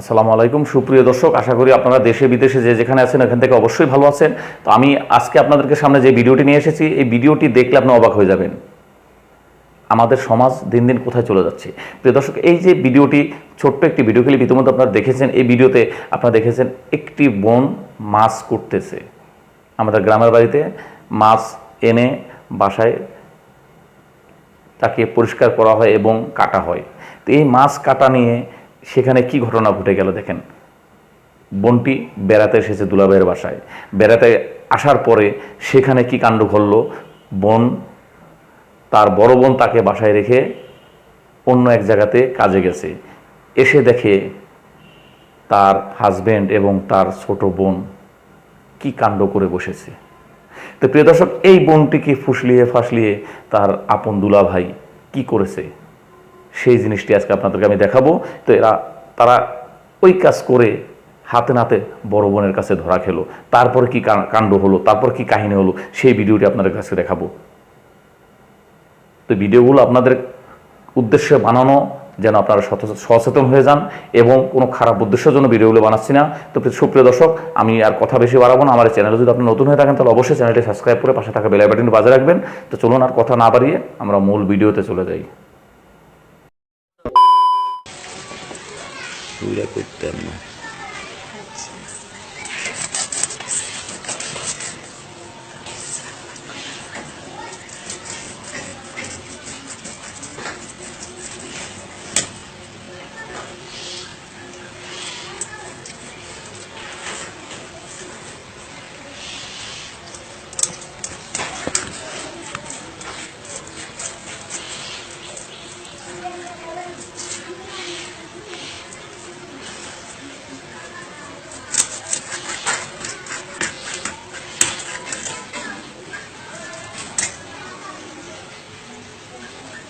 আসসালামু আলাইকুম। সুপ্রিয় দর্শক, আশা করি আপনারা দেশে, বিদেশে যে যেখানে আছেন এখান থেকে অবশ্যই ভালো আছেন। তো আমি আজকে আপনাদেরকে সামনে যে ভিডিওটি নিয়ে এসেছি, এই ভিডিওটি দেখলে আপনি অবাক হয়ে যাবেন। আমাদের সমাজ দিন দিন কোথায় চলে যাচ্ছে? প্রিয় দর্শক, এই যে ভিডিওটি, ছোট্ট একটি ভিডিও ক্লিপ ইতিমধ্যে আপনারা দেখেছেন। এই ভিডিওতে আপনারা দেখেছেন, একটি বোন মাছ করতেছে আমাদের গ্রামের বাড়িতে মাছ এনে বাসায় তাকে পরিষ্কার করা হয় এবং কাটা হয়। তো এই মাছ কাটা নিয়ে সেখানে কি ঘটনা ঘটে গেল দেখেন। বোনটি বেড়াতে এসেছে দুলাভাইয়ের বাসায়। বেড়াতে আসার পরে সেখানে কি কাণ্ড ঘটল? বোন, তার বড় বোন তাকে বাসায় রেখে অন্য এক জায়গাতে কাজে গেছে। এসে দেখে তার হাজবেন্ড এবং তার ছোট বোন কি কাণ্ড করে বসেছে। তো প্রিয় দর্শক, এই বোনটিকে ফুসলিয়ে ফাসলিয়ে তার আপন দুলা ভাই কি করেছে? সেই জিনিসটি আজকে আপনাদেরকে আমি দেখাবো। তো এরা, তারা ওই কাজ করে হাতে নাতে বড় বোনের কাছে ধরা খেলো। তারপর কি কাণ্ড হলো, তারপর কি কাহিনী হলো, সেই ভিডিওটি আপনাদের কাছে দেখাবো। তো ভিডিওগুলো আপনাদের উদ্দেশ্যে বানানো, যেন আপনারা সচেতন- হয়ে যান এবং কোনো খারাপ উদ্দেশ্যের জন্য ভিডিওগুলো বানাচ্ছি না। তো প্রিয়- সুপ্রিয় দর্শক, আমি আর কথা বেশি বাড়াবো না। আমার চ্যানেলে যদি আপনি নতুন হয়ে থাকেন, তাহলে অবশ্যই চ্যানেলটি সাবস্ক্রাইব করে পাশে থাকা বেল বাটনটি বাজে রাখবেন। তো চলুন আর কথা না বাড়িয়ে আমরা মূল ভিডিওতে চলে যাই। পুরা করতাম না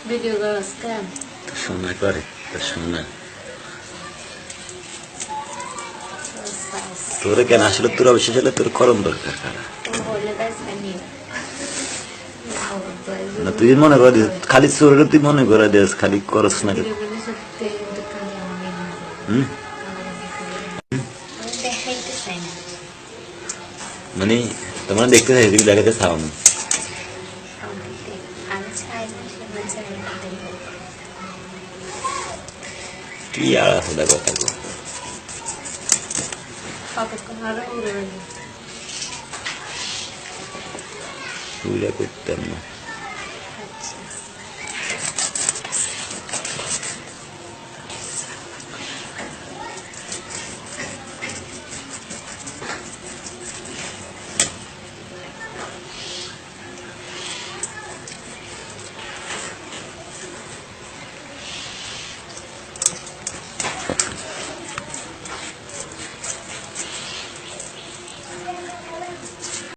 ভিডিও করস কেন তোর সোনা করে তোর সোনা তোরে কেন আসলে তোর অবশেষ হলে তোর করণ দরকার খারাপ বলে দাস কেন না তুই মনে কর খালি চোরে তুই মনে করে দিস খালি করস না মানে তোমার দেখতে চাই দেখাতে চাও না আমি চাই না সে বলছে আমি দেখব কি আর আসলে